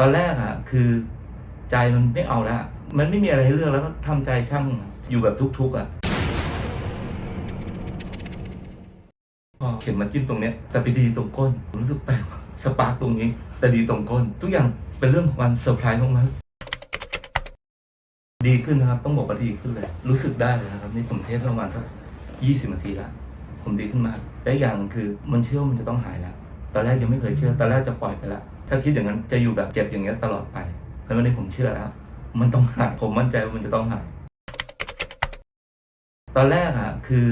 ตอนแรกอะคือใจมันไม่เอาแล้ว มันไม่มีอะไรให้เลือกแล้วก็ทำใจช่างอยู่แบบทุกข์ๆอะพอเข็มมาจิ้มตรงเนี้ยแต่ไปดีตรงก้นผมรู้สึกแปลกสปาร์กตรงนี้ แต่ดีตรงก้น ทุกอย่างเป็นเรื่องของการเซอร์ไพรส์มากๆดีขึ้นนะครับ ต้องบอกว่าดีขึ้นเลย รู้สึกได้เลยนะครับ นี่ผมเทสประมาณสักยี่สิบนาทีล้วผมดีขึ้นมากและอย่างคือมันเชื่อมันจะต้องหายแล้วตอนแรกยังไม่เคยเชื่อตอนแรกจะปล่อยไปแล้ว ถ้าคิดอย่างนั้นจะอยู่แบบเจ็บอย่างเงี้ยตลอดไปแล้ววันนี้ผมเชื่อแล้ว มันต้องหาย ผมมั่นใจว่ามันจะต้องหาย ตอนแรกอะคือ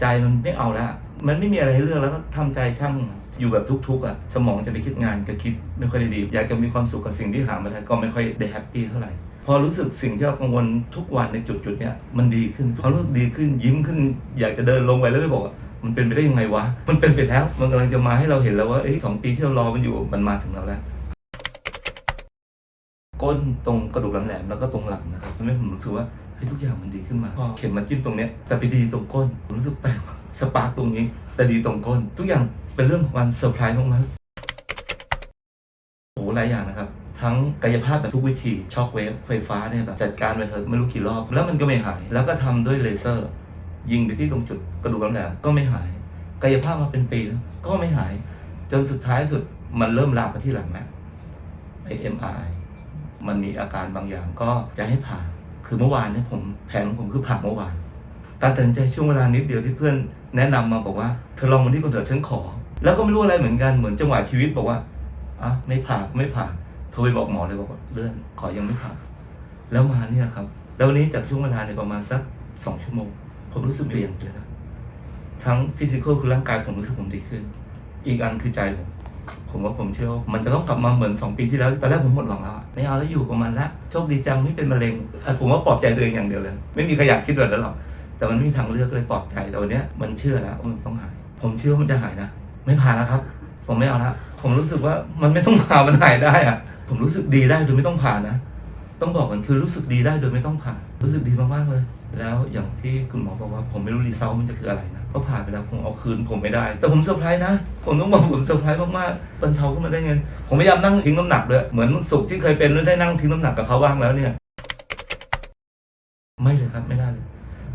ใจมันไม่เอาแล้วมันไม่มีอะไรให้เลือกแล้วก็ทำใจช่างอยู่แบบทุกๆอะสมองจะไปคิดงานก็คิดไม่ค่อยได้ดี อยากจะมีความสุขกับสิ่งที่หามาได้ก็ไม่ค่อยได้แฮปปี้เท่าไหร่ พอรู้สึกสิ่งที่เรากังวลทุกวันในจุดจุดๆเนี้ยมันดีขึ้นพอรู้สึกดีขึ้นยิ้มขึ้น อยากจะเดินลงไปแล้วไปบอกว่า มันเป็นไปได้ยังไงวะ มันเป็นไปแล้ว มันกำลังจะมาให้เราเห็นแล้วว่าสองปีที่เรารอมันอยู่มันมาถึงเราแล้ว ก้นตรงกระดูกแหลมแล้วก็ตรงหลังนะครับทำให้ผมรู้สึกว่าเฮ้ยทุกอย่างมันดีขึ้นมาเข็มมาจิ้มตรงเนี้ยแต่ไปดีตรงก้นผมรู้สึกแปลกสปาร์กตรงนี้ แต่ดีตรงก้น ทุกอย่างเป็นเรื่องของการเซอร์ไพรส์มากๆโอ้หลายอย่างนะครับทั้งกายภาพแบบทุกวิธีช็อคเวฟไฟฟ้าเนี่ยแบบจัดการไปเถอะไม่รู้กี่รอบ แล้วมันก็ไม่หาย แล้วก็ทำด้วยเลเซอร์ ยิงไปที่ตรงจุดกระดูกแหลมๆก็ไม่หาย กายภาพมาเป็นปีแล้วก็ไม่หาย จนสุดท้ายสุดมันเริ่มลามไปที่หลังแล้วไอเอ็มไอมันมีอาการบางอย่างก็จะให้ผ่า คือเมื่อวานเนี่ยผมแผนของผมคือผ่าเมื่อวาน การตัดสินใจช่วงเวลานิดเดียวที่เพื่อนแนะนำมาบอกว่าเธอลองมันที่คนเถอะฉันขอ แล้วก็ไม่รู้อะไรเหมือนกันเหมือนจังหวะชีวิตบอกว่าอะไม่ผ่าไม่ผ่าโทรไปบอกหมอเลยบอกว่าเลื่อนขอยังไม่ผ่าแล้วมาเนี่ยครับ แล้ววันนี้จากช่วงเวลาในยประมาณสักสองชั่วโมง ผมรู้สึกเปลี่ยนเลยนะทั้งฟิสิกอลคือร่างกายผมรู้สึกผมดีขึ้น อีกอันคือใจผมผมว่าผมเชื่อว่ามันจะต้องกลับมาเหมือน 2 ปีที่แล้วตอนแรกผมหมดหวังแล้วไม่เอาแล้วอยู่กับมันและโชคดีจังไม่เป็นมะเร็งผมว่าปลอบใจตัวเองอย่างเดียวเลย ไม่มีใครอยากคิดแบบนั้นหรอกแต่มันไม่มีทางเลือกเลยปลอบใจแต่วันเนี้ยมันเชื่อแล้วมันต้องหาย ผมเชื่อว่ามันจะหายนะ ไม่ผ่านแล้วครับ ผมไม่เอาละผมรู้สึกว่ามันไม่ต้องผ่ามันหายได้อะผมรู้สึกดีได้โดยไม่ต้องผ่านนะ ต้องบอกกันคือรู้สึกดีได้โดยไม่ต้องผ่ารู้สึกดีมากๆเลย แล้วอย่างที่คุณหมอบอกว่าผมไม่รู้รีเซลมันจะคืออะไรนะเพราะผ่าไปแล้วผมเอาคืนผมไม่ได้ แต่ผมเซอร์ไพรส์นะ ผมต้องบอกผมเซอร์ไพรส์มากๆบรรเทาขึ้นมาได้ไงผมพยายามนั่งทิ้งน้ำหนักด้วยเหมือนสุขที่เคยเป็นแล้วได้นั่งทิ้งน้ำหนักกับเขาบ้างแล้วเนี่ยไม่เลยครับไม่ได้เลย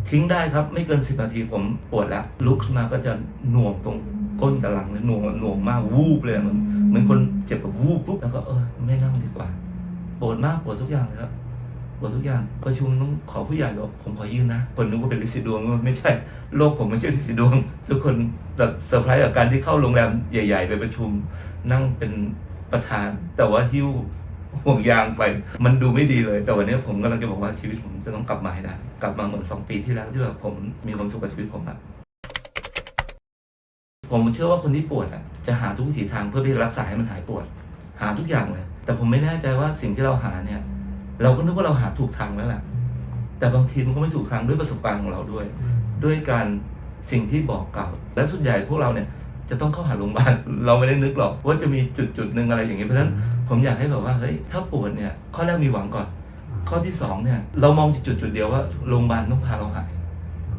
ทิ้งได้ครับไม่เกินสิบนาทีผมปวดแล้วลุกขึ้นมาก็จะหน่วงตรงก้นกับหลังเลยหน่วงหน่วงมากวูบเลยเหมันเหมือนคนเจ็บแบบวูบปุ๊บแล้วก็เออไม่นั่งดีกว่า ปวดมากปวดทุกอย่างเลยครับปวดทุกอย่างประชุมต้องขอผู้ใหญ่บอกผมขอยืนนะคนนึกว่าเป็นลิซิดวงไม่ใช่โลกผมไม่ใช่ลิซิดวง ทุกคนแบบเซอร์ไพรส์กับการที่เข้าโรงแรมใหญ่ ๆ ไปประชุม นั่งเป็นประธาน แต่ว่าหิ้วห่วงยางไป มันดูไม่ดีเลย แต่วันนี้ผมกำลังจะบอกว่าชีวิตผมจะต้องกลับมาให้ได้ กลับมาเหมือนสองปีที่แล้วที่แบบผมมีความสุขกับชีวิตผมอะผมเชื่อว่าคนที่ปวดอะจะหาทุกวิถีทางเพื่อที่จะรักษาให้มันหายปวด หาทุกอย่างเลย แต่ผมไม่แน่ใจว่าสิ่งที่เราหาเนี่ย เราก็นึกว่าเราหาถูกทางแล้วแหละแต่บางทีมันก็ไม่ถูกทางด้วยประสบการณ์ของเราด้วย ด้วยการสิ่งที่บอกกล่าวและส่วนใหญ่พวกเราเนี่ยจะต้องเข้าหาโรงพยาบาลเราไม่ได้นึกหรอก ว่าจะมีจุดจุดหนึ่งอะไรอย่างนี้เพราะฉะนั้นผมอยากให้แบบว่าเฮ้ยถ้าปวดเนี่ยข้อแรกมีหวังก่อน ข้อที่สองเนี่ยเรามองจุดจุดเดียวว่าโรงพยาบาลต้องพาเราหาย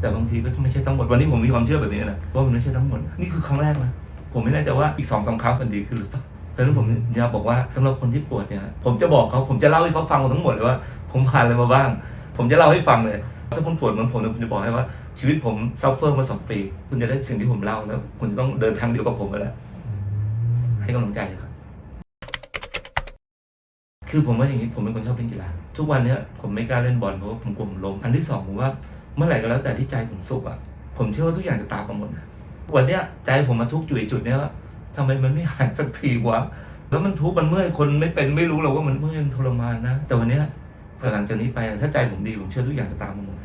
แต่บางทีก็ไม่ใช่ทั้งหมดวันนี้ผมมีความเชื่อแบบนี้นะว่ามันไม่ใช่ทั้งหมด นี่คือครั้งแรกนะผมไม่แน่ใจว่าอีกสองสาครั้งมันดีขึ้นหรือเปล่า เพราะฉะนั้นผมอยากบอกว่าสำหรับคนที่ปวดเนี่ยผมจะบอกเขาผมจะเล่าให้เขาฟังทั้งหมดเลยว่า ผมผ่านอะไรมาบ้าง ผมจะเล่าให้ฟังเลยถ้าคุณปวดเหมือนผมเนี่ยผมจะบอกให้ว่าชีวิตผมซัฟเฟอร์มาสองปี คุณจะได้สิ่งที่ผมเล่าแล้ว คุณจะต้องเดินทางเดียวกับผมไปแล้วให้กำลังใจเลยครับ คือผมว่าอย่างนี้ผมเป็นคนชอบเล่นกีฬาทุกวันเนี้ยผมไม่กล้าเล่นบอลเพราะว่าผมกลัวผมล้มอันที่สองผมว่าเมื่อไหร่ก็แล้วแต่ที่ใจผมสุขอะผมเชื่อว่าทุกอย่างจะตามมาหมดวันเนี้ยใจผมมาทุกข์อยู่ไอ้จุดเนี้ยว่า ทำไมมันไม่หายสักทีวะ แล้วมันทุกข์มันเมื่อยคนไม่เป็นไม่รู้เรากว่ามันเมื่อยมันทรมานนะ แต่วันนี้พอหลังจากนี้ไปถ้าใจผมดีผมเชื่อทุกอย่างจะตามมาหมด